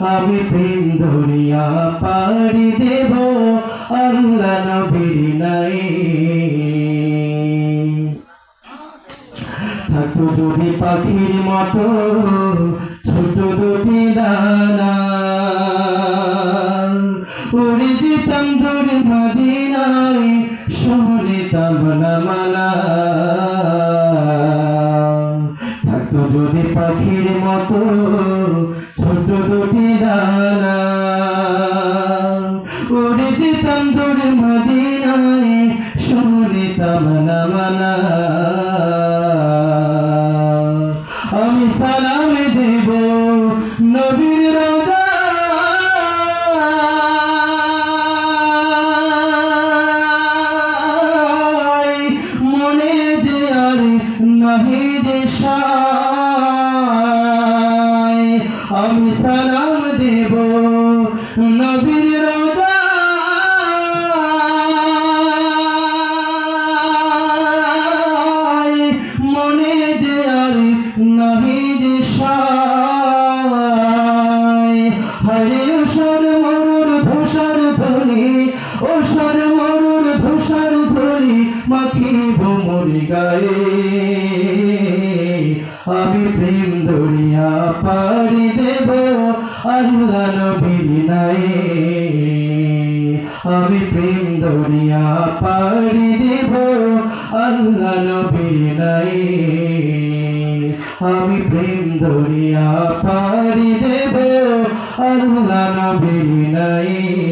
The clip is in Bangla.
আমি প্রেম ধরিয়া পাড়ি দেব, আল্লাহ নবীর নাই থাকতো যদি পাখির মতো, ছোট দুটি দানা। উড়ে যেতাম দূরে মদিনায় শুনিতাম না মালা। যদি পাখির মতো ছোট দুটি দানা উড়ে যেতাম মদিনায় শুনিতাম না মালা আমি সালাম দেব নবীর মনে যে আর নাহি সায় আমি সালাম দেব নবীর মনে যে আর নাহি হরে ওসর মরুর ধূসর ধরি ওসর মরুর ধূসর ধরি মাখিব মরি গায়ে আমি প্রেম দরিয়া পাড়ি দেব আল্লাহ নবীর নাই আমি প্রেম দরিয়া পাড়ি দেব আল্লাহ নবীর নাই আমি প্রেম দরিয়া পাড়ি দেব আল্লাহ নবীর নাই